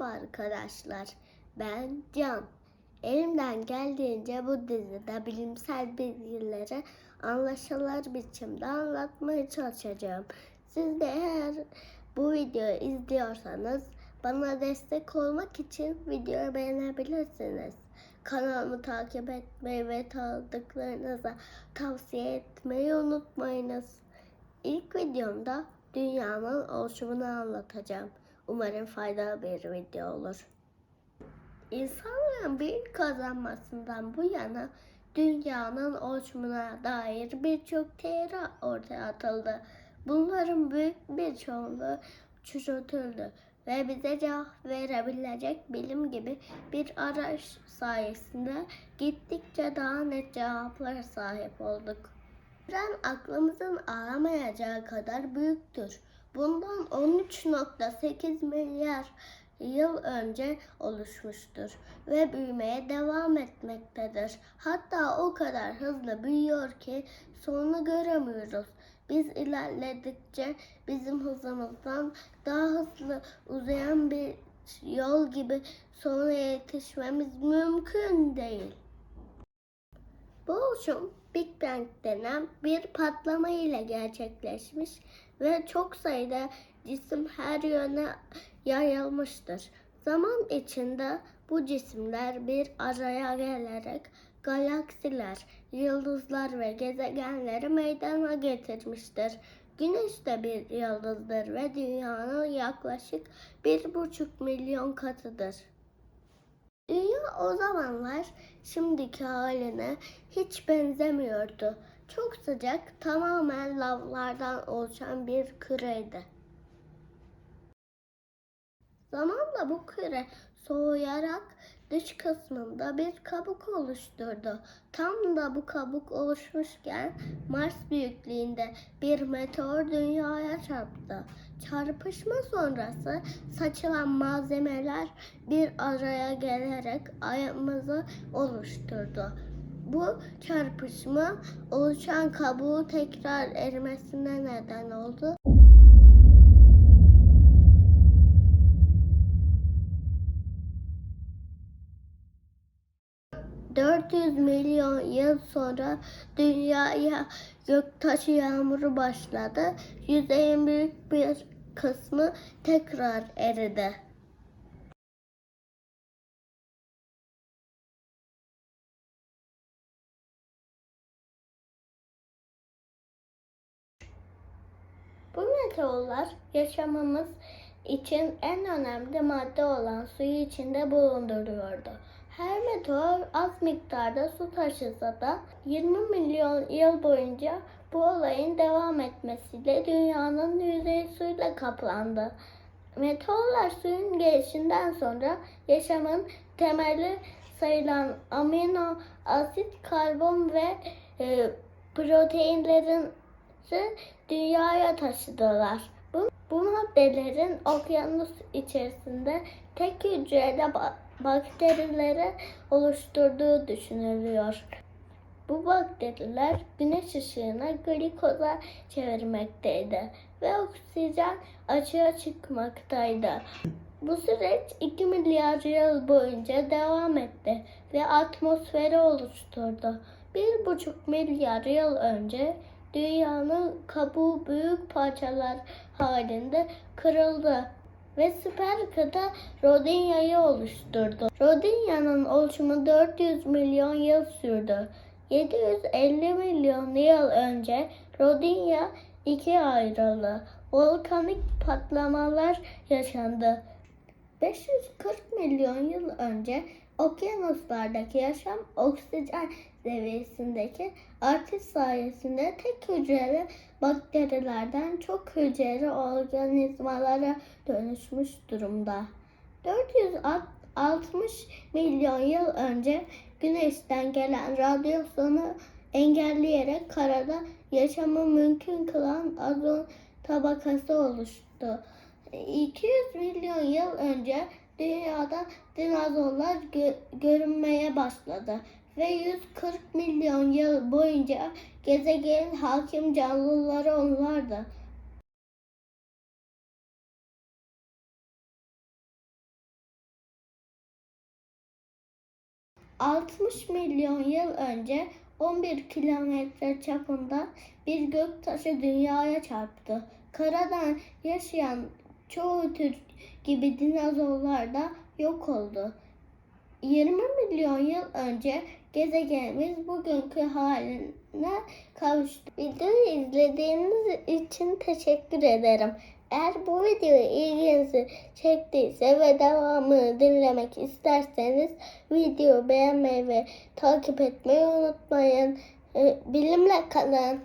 Merhaba arkadaşlar, ben Can. Elimden geldiğince bu dizide bilimsel bilgileri anlaşılır biçimde anlatmaya çalışacağım. Siz de eğer bu videoyu izliyorsanız bana destek olmak için videoyu beğenebilirsiniz. Kanalımı takip etmeyi ve tanıdıklarınıza tavsiye etmeyi unutmayınız. İlk videomda dünyanın oluşumunu anlatacağım. Umarım faydalı bir video olur. İnsanların bilim kazanmasından bu yana dünyanın oluşumuna dair birçok teori ortaya atıldı. Bunların büyük bir çoğunluğu çürütüldü ve bize cevap verebilecek bilim gibi bir araç sayesinde gittikçe daha net cevaplara sahip olduk. Evren aklımızın alamayacağı kadar büyüktür. Bundan 13.8 milyar yıl önce oluşmuştur ve büyümeye devam etmektedir. Hatta o kadar hızlı büyüyor ki sonunu göremiyoruz. Biz ilerledikçe bizim hızımızdan daha hızlı uzayan bir yol gibi sona yetişmemiz mümkün değil. Bu oluşum Big Bang denen bir patlama ile gerçekleşmiş ve çok sayıda cisim her yöne yayılmıştır. Zaman içinde bu cisimler bir araya gelerek galaksiler, yıldızlar ve gezegenleri meydana getirmiştir. Güneş de bir yıldızdır ve dünyanın yaklaşık bir buçuk milyon katıdır. Dünya o zamanlar şimdiki haline hiç benzemiyordu. Çok sıcak, tamamen lavlardan oluşan bir küreydi. Zamanla bu küre soğuyarak dış kısmında bir kabuk oluşturdu. Tam da bu kabuk oluşmuşken Mars büyüklüğünde bir meteor dünyaya çarptı. Çarpışma sonrası saçılan malzemeler bir araya gelerek ayımızı oluşturdu. Bu çarpışma oluşan kabuğu tekrar erimesine neden oldu. 400 milyon yıl sonra dünyaya göktaşı yağmuru başladı. Yüzeyin büyük bir kısmı tekrar eridi. Bu meteorlar yaşamamız için en önemli madde olan suyu içinde bulunduruyordu. Her meteor az miktarda su taşısa da 20 milyon yıl boyunca bu olayın devam etmesiyle dünyanın yüzeyi suyla kaplandı. Meteorlar suyun gelişinden sonra yaşamın temeli sayılan amino asit, karbon ve e, proteinlerin dünyaya taşıdılar. Bu, bu maddelerin okyanus içerisinde tek hücreli ba- bakterileri oluşturduğu düşünülüyor. Bu bakteriler güneş ışığını glikoza çevirmekteydi ve oksijen açığa çıkmaktaydı. Bu süreç 2 milyar yıl boyunca devam etti ve atmosferi oluşturdu. 1,5 milyar yıl önce dünyanın kabuğu büyük parçalar halinde kırıldı ve süper kıta Rodinya'yı oluşturdu. Rodinya'nın oluşumu 400 milyon yıl sürdü. 750 milyon yıl önce Rodinya ikiye ayrıldı. Volkanik patlamalar yaşandı. 540 milyon yıl önce okyanuslardaki yaşam oksijen seviyesindeki artış sayesinde tek hücreli bakterilerden çok hücreli organizmalara dönüşmüş durumda. 460 milyon yıl önce güneşten gelen radyasyonu engelleyerek karada yaşamı mümkün kılan ozon tabakası oluştu. 200 milyon yıl önce dünyada dinozorlar gö görünmeye başladı ve 140 milyon yıl boyunca gezegenin hakim canlıları onlardı. ...60 milyon yıl önce 11 kilometre çapında bir gök taşı dünyaya çarptı. Karadan yaşayan çoğu tür gibi dinozorlar da yok oldu. 20 milyon yıl önce gezegenimiz bugünkü haline kavuştu. Videoyu izlediğiniz için teşekkür ederim. Eğer bu video ilginizi çektiyse ve devamını dinlemek isterseniz videoyu beğenmeyi ve takip etmeyi unutmayın. Ee, Bilimle kalın.